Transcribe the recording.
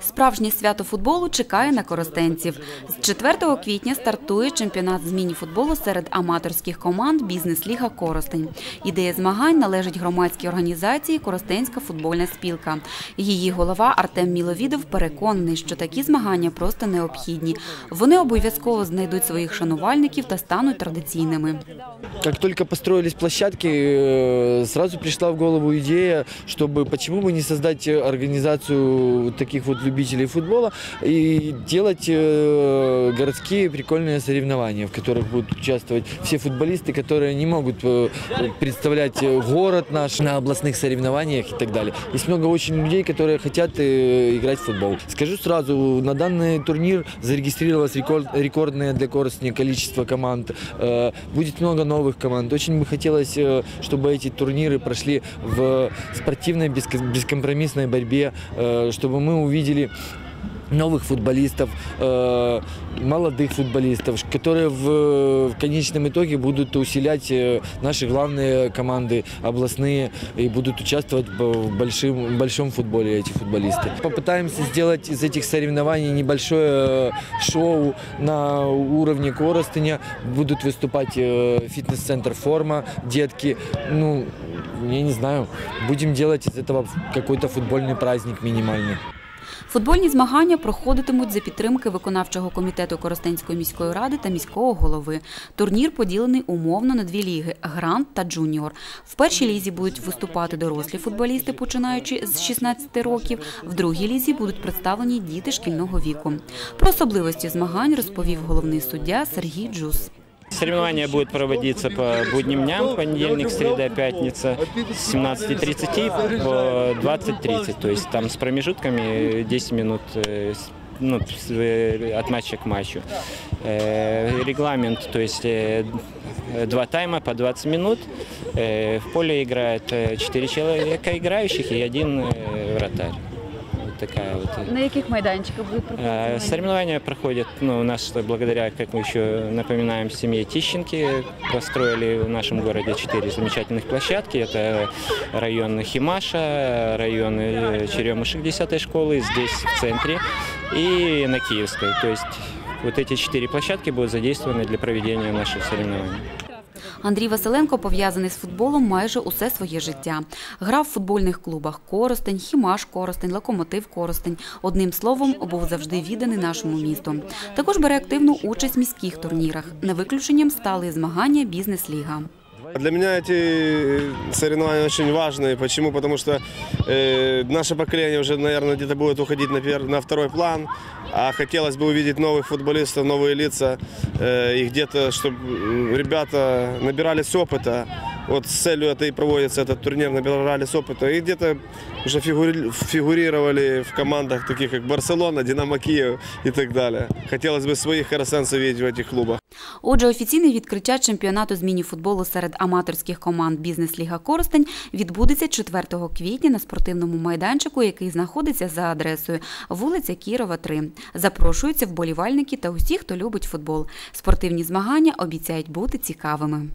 Справжнє свято футболу чекає на коростенців. З 4 квітня стартує чемпіонат з міні-футболу серед аматорських команд Бізнес-ліга Коростень. Ідея змагань належить громадській організації Коростенська футбольна спілка. Її голова Артем Міловідов переконаний, що такі змагання просто необхідні. Вони обов'язково знайдуть своїх шанувальників та стануть традиційними. Как только построились площадки, э, сразу пришла в голову идея, чтобы почему бы не создать э, Таких вот любителей футбола и делать э, городские прикольные соревнования, в которых будут участвовать все футболисты, которые не могут э, представлять э, город наш на областных соревнованиях и так далее. Есть много очень людей, которые хотят играть в футбол. Скажу сразу, на данный турнир зарегистрировалось рекорд- рекордное для Коростня количество команд. Будет много новых команд. Очень бы хотелось, чтобы эти турниры прошли в спортивной беско- бескомпромиссной борьбе, чтобы мы увидели новых футболистов, э, молодых футболистов, которые в, в конечном итоге будут усилять э, наши главные команды областные и будут участвовать в большим, большом футболе эти футболисты. Попытаемся сделать из этих соревнований небольшое э, шоу на уровне Коростыня. Будут выступать фитнес-центр «Форма», детки. Ну, я не знаю, будем делать из этого какой-то футбольный праздник минимальный. Футбольні змагання проходитимуть за підтримки виконавчого комітету Коростенської міської ради та міського голови. Турнір поділений умовно на дві ліги грант та джуніор. В першій лізі будуть виступати дорослі футболісти, починаючи з 16 років. В другій лізі будуть представлені діти шкільного віку. Про особливості змагань розповів головний суддя Сергій Джус. Соревнования будут проводиться по будним дням, понедельник, среда, пятница, с 17.30 по 20.30, то есть там с промежутками 10 минут э, ну, э, от матча к матчу. Э, Регламент, то есть два тайма по 20 минут. В поле играет 4 человека играющих и один вратарь. Вот такая вот. э, На яких майданчиках будуть Э, Соревнования проходят, ну, у нас благодаря, как мы еще напоминаем, семье Тищенки построили в нашем городе четыре замечательных площадки. Это район Химаша, район э, Черемышек 10 школы, здесь в центре и на Киевской. То есть вот эти четыре площадки будут задействованы для проведения наших соревнований. Андрій Василенко пов'язаний з футболом майже усе своє життя. Грав в футбольних клубах Коростень, Хімаш Коростень, Локомотив Коростень. Одним словом, був завжди відданий нашому місту. Також бере активну участь в міських турнірах. Не виключенням стали змагання Бізнес-ліга. Для меня эти соревнования очень важные. Почему? Потому что э, наше поколение уже, наверное, где-то будет уходить на, пер- на второй план. А хотелось бы увидеть новых футболистов, новые лица. Э, и где-то, чтобы ребята набирались опыта. Вот с целью это и проводится этот турнир, набирались опыта. И где-то уже фигури- фигурировали в командах таких, как Барселона, Динамо Киев и так далее. Хотелось бы своих хоросенцев видеть в этих клубах. Отже, офіційне відкриття чемпіонату з міні-футболу серед аматорських команд Бізнес-ліга Коростень відбудеться 4 квітня на спортивному майданчику, який знаходиться за адресою вулиця Кірова, 3. Запрошуються вболівальники та усі, хто любить футбол. Спортивні змагання обіцяють бути цікавими.